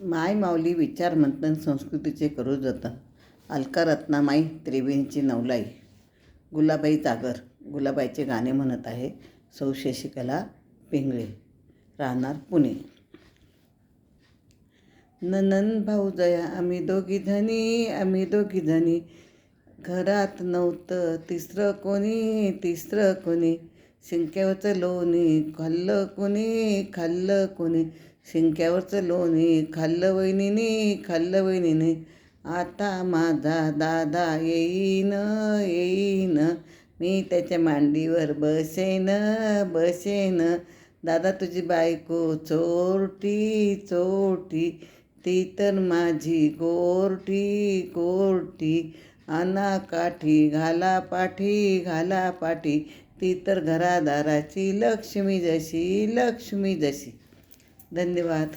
माय माऊली विचार मंथन संस्कृतीचे करू जतन अलका रत्नामाई त्रिवेणीची नवलाई. गुलाबाई जागर. गुलाबाईचे गाणे म्हणत आहे सौ शशिकला पिंगळे. राहणार पुणे. ननन भाऊजया आम्ही दोघी धनी आम्ही दोघी धनी घरात नव्हतं तिसरं कोणी तिसरं कोणी. शिंक्यावरचं लोणी खाल्लं कोणी खाल्लं कोणी. शिंक्यावरचं लोणी खाल्लं वहिनीने खाल्लं वहिनीने. आता माझा दादा येईन येईन. मी त्याच्या मांडीवर बसेन बसेन. दादा तुझी बायको चोरटी चोरटी. ती तर माझी गोरटी गोरटी. अनाकाठी काठी घाला पाठी घाला पाठी ती तर घरादाराची लक्ष्मी जशी लक्ष्मी जशी. धन्यवाद.